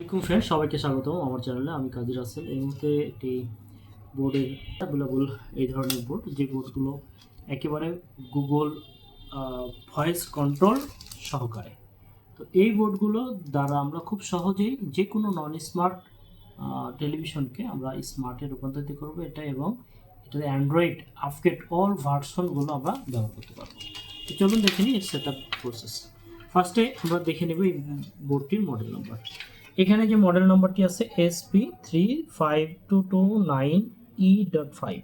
আসসালামাইকুম ফ্রেন্ড সবাইকে স্বাগতম আমার চ্যানেলে আমি কাজী রাসেল। এই মুহূর্তে একটি বোর্ডের অ্যাভেলেবল এই ধরনের বোর্ড যে বোর্ডগুলো একেবারে গুগল ভয়েস কন্ট্রোল সহকারে। তো এই বোর্ডগুলো দ্বারা আমরা খুব সহজেই যে কোনো নন স্মার্ট টেলিভিশনকে আমরা স্মার্টে রূপান্তরিত করব এটা এবং এটাতে অ্যান্ড্রয়েড আপডেট অল ভার্সনগুলো আমরা ব্যবহার করতে পারব। তো চলুন দেখে নিই সেট আপ প্রসেস ফার্স্টে আমরা দেখে নেব এই বোর্ডটির মডেল নাম্বার এখানে যে মডেল নম্বরটি আছে SP three five two two nine E dot five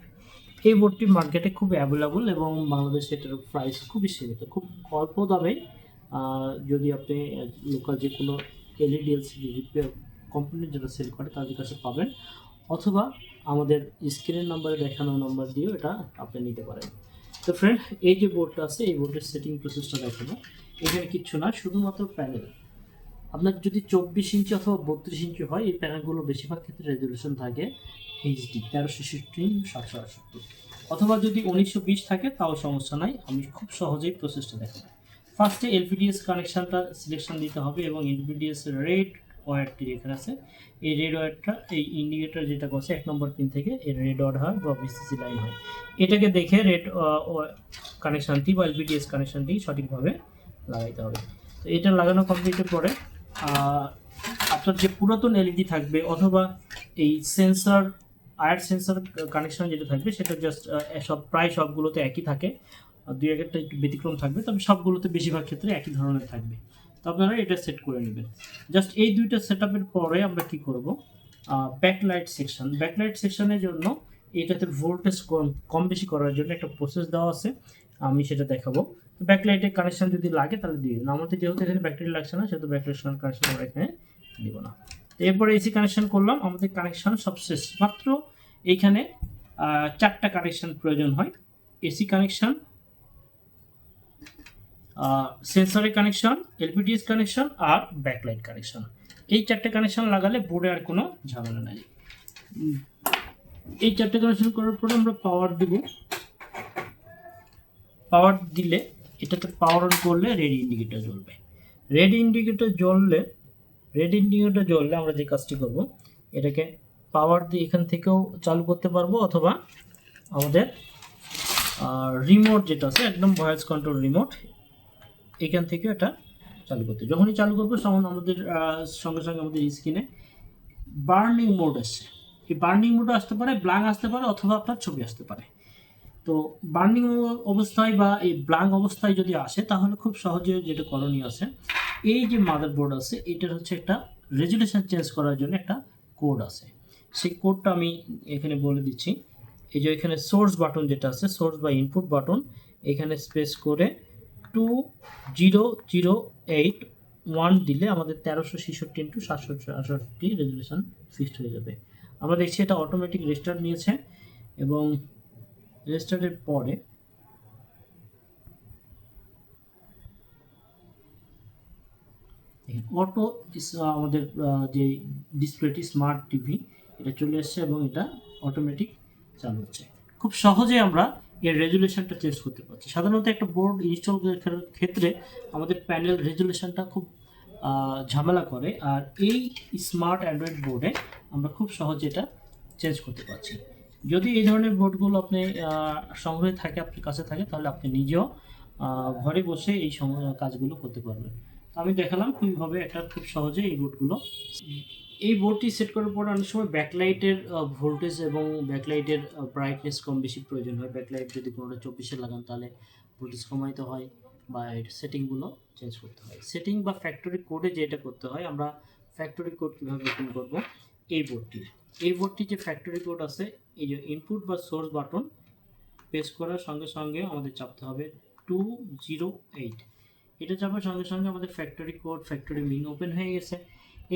এই বোর্ডটি মার্কেটে খুব অ্যাভেলেবল এবং বাংলাদেশে এটার প্রাইস খুবই সীমিত, খুব অল্প দামে যদি আপনি লোকাল যে কোনো এলইডি এলসিডি রিপেয়ার কোম্পানি যেটা সেল করে, তাদের কাছে পাবেন। অথবা আমাদের স্ক্রিনের নাম্বারে দেখানো নাম্বার দিয়েও এটা আপনি নিতে পারেন। তো ফ্রেন্ড এই যে বোর্ডটা আছে, এই বোর্ডের সেটিং প্রসেসটা দেখাবো। এখানে কিচ্ছু না, শুধুমাত্র প্যানেল আপনার যদি চব্বিশ ইঞ্চি অথবা বত্রিশ ইঞ্চি হয়, এই প্যানেলগুলো বেশিরভাগ ক্ষেত্রে রেজলিউশন থাকে এইচডি তেরোশো ষষ্টি সাতশো আটষট্টি। অথবা যদি উনিশশো বিশ থাকে, তাও সমস্যা নাই। আমি খুব সহজেই প্রসেসটা দেখাবো ফার্স্টে এলপিডিএস কানেকশানটা সিলেকশন দিতে হবে এবং এলপিডিএস রেড ওয়্যারটি যেখানে আছে। এই রেড ওয়্যারটা এই ইন্ডিকেটর যেটা করছে এক নম্বর পিন থেকে এর রেড ওয়ার হয় বা বিসিসি লাইন হয়। এটাকে দেখে রেড কানেকশানটি বা এলপিডিএস কানেকশানটি সঠিকভাবে লাগাইতে হবে। তো এটা লাগানো কমপ্লিটের পরে আপনার যে পুরাতন এলইডি থাকবে অথবা এই সেন্সর আয়ার সেন্সর কানেকশন যেটা থাকবে, সেটা জাস্ট সব, প্রায় সবগুলোতে একই থাকে। দুই একটা একটু ব্যতিক্রম থাকবে, তবে সবগুলোতে বেশিরভাগ ক্ষেত্রে একই ধরনের থাকবে। তো আপনারা এটা সেট করে নেবেন। জাস্ট এই দুইটা সেট পরে আমরা কি করব? ব্যাকলাইট সেকশন ব্যাকলাইট সেকশনের জন্য এটাতে ভোল্টেজ কম বেশি করার জন্য একটা প্রসেস দেওয়া আছে। আমি সেটা দেখাবো। ব্যাকলাইটের কানেকশন যদি লাগে তাহলে দিয়ে দিন। আমাদের যেহেতু এখানে ব্যাটারি লাগছে না, সেহেতু ব্যাটারি কানেকশন আমরা এখানে দিব না। এরপরে এসি কানেকশন করলাম, আমাদের কানেকশন সবশেষ। মাত্র এইখানে চারটা কানেকশন প্রয়োজন হয়। এসি কানেকশন সেন্সরের কানেকশন এলপিডিএস কানেকশন আর ব্যাকলাইট কানেকশন এই চারটে কানেকশন লাগালে বোর্ডে আর কোনো ঝামেলা নাই। এই চারটে কানেকশন করার পরে আমরা পাওয়ার দিব। পাওয়ার দিলে এটাতে পাওয়ার অন করলে রেড ইন্ডিকেটর জ্বলবে। রেড ইন্ডিকেটর জ্বললে রেড ইন্ডিকেটর জ্বললে আমরা যে কাজটি করব, এটাকে পাওয়ার দিয়ে এখান থেকেও চালু করতে পারব অথবা আমাদের রিমোট যেটা আছে, একদম ভয়েস কন্ট্রোল রিমোট এখান থেকে এটা চালু করতে। যখনই চালু করব, তখন আমাদের সঙ্গে সঙ্গে আমাদের স্ক্রিনে বার্নিং মোড আসছে। এই বার্নিং মোড আসতে পারে ব্ল্যাঙ্ক আসতে পারে অথবা আপনার ছবি আসতে পারে। তো বার্নিং অবস্থায় বা এই ব্ল্যাঙ্ক অবস্থায় যদি আসে, তাহলে খুব সহজে যেটা করণীয় আছে, এই যে মাদারবোর্ড আছে, এটার হচ্ছে একটা রেজুলেশন চেঞ্জ করার জন্য একটা কোড আছে। সেই কোডটা আমি এখানে বলে দিচ্ছি। এই যে এখানে সোর্স বাটন যেটা আছে, সোর্স বা ইনপুট বাটন, এখানে স্পেস করে two zero zero eight one দিলে আমাদের তেরোশো ছেষট্টি ইন্টু সাতশো আটষট্টি রেজুলেশন ফিক্সড হয়ে যাবে। আমরা দেখছি এটা অটোমেটিক রেজিস্টার নিয়েছে এবং রেজিস্টারের পরে অটো আমাদের যে ডিসপ্লেটি স্মার্ট টিভি এটা চলে আসছে এবং এটা অটোমেটিক চালু হচ্ছে। খুব সহজে আমরা এর রেজুলেশনটা চেঞ্জ করতে পারছি। সাধারণত একটা বোর্ড ইনস্টল ক্ষেত্রে আমাদের প্যানেল রেজুলেশনটা খুব ঝামেলা করে। আর এই স্মার্ট অ্যান্ড্রয়েড বোর্ডে আমরা খুব সহজে এটা চেঞ্জ করতে পারছি। যদি এই ধরনের বোর্ডগুলো আপনি সংগ্রহে থাকে, আপনার কাছে থাকে, তাহলে আপনি নিজেও ঘরে বসে এই কাজগুলো করতে পারবেন। তো আমি দেখালাম খুবইভাবে এটা খুব সহজে এই বোর্ডগুলো এই বোর্ডটি সেট করার পর অনেক সময় ব্যাকলাইটের ভোল্টেজ এবং ব্যাকলাইটের ব্রাইটনেস কম বেশি প্রয়োজন হয়। ব্যাকলাইট যদি কোনোটা চব্বিশে লাগান, তাহলে ভোল্টেজ কমাইতে হয় বা এর সেটিংগুলো চেঞ্জ করতে হয়। সেটিং বা ফ্যাক্টরি কোডে যেটা করতে হয়, আমরা ফ্যাক্টরি কোড কীভাবে ওপেন করব? এই বোর্ডটি এই বোর্ডটি যে ফ্যাক্টরি কোড আছে, এই যে ইনপুট বা সোর্স বাটন প্রেস করার সঙ্গে সঙ্গে আমাদের চাপতে হবে টু জিরো এইট এটা চাপার সঙ্গে সঙ্গে আমাদের factory code factory menu open হয়ে গেছে।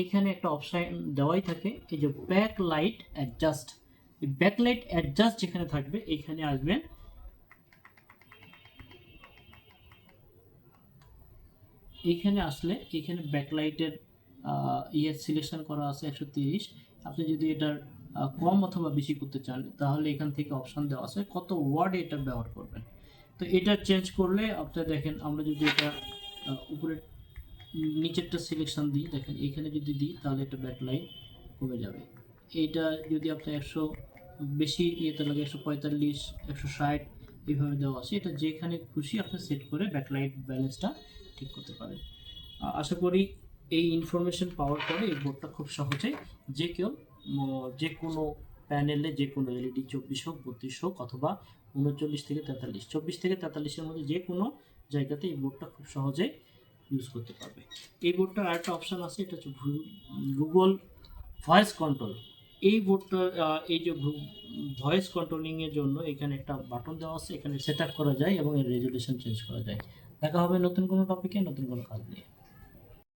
এখানে একটা অপশান দেওয়াই থাকে, এই যে ব্যাক লাইট অ্যাডজাস্ট এই ব্যাক লাইট অ্যাডজাস্ট যেখানে থাকবে, এখানে আসবেন। এইখানে আসলে এখানে ব্যাকলাইটের ইয়ে সিলেকশন করা আছে একশো তিরিশ। আপনি যদি এটার কম অথবা বেশি করতে চান, তাহলে এখান থেকে অপশান দেওয়া আছে কত ওয়ার্ড এটা ব্যবহার করবেন। তো এটা চেঞ্জ করলে আপনি দেখেন, আমরা যদি এটা উপরে নিচেরটা সিলেকশন দিই, দেখেন এখানে যদি দিই, তাহলে এটা ব্যাকলাইট কমে যাবে। এইটা যদি আপনার একশো বেশি ইয়েতে লাগে, একশো পঁয়তাল্লিশ, একশো ষাট, এইভাবে দেওয়া আছে, এটা যেখানে খুশি আপনি সেট করে ব্যাকলাইট ব্যালেন্সটা ঠিক করতে পারেন। আশা করি এই ইনফরমেশন পাওয়ার পরে এই বোর্ডটা খুব সহজে যে কেউ যে কোনো প্যানেলে যে কোনো এলইডি চব্বিশ হোক, বত্রিশ হোক অথবা উনচল্লিশ থেকে তেতাল্লিশ, চব্বিশ থেকে তেতাল্লিশের মধ্যে যে কোনো জায়গাতে এই বোর্ডটা খুব সহজে ইউজ করতে পারবে। এই বোর্ডটার আরেকটা অপশান আছে, এটা হচ্ছে গুগল ভয়েস কন্ট্রোল এই বোর্ডটা এই যে ভয়েস কন্ট্রোলিংয়ের জন্য এখানে একটা বাটন দেওয়া আছে, এখানে সেট করা যায় এবং এর রেজুলেশন চেঞ্জ করা যায়। দেখা হবে নতুন কোনো টপিকে নতুন কোনো কাজ নিয়ে।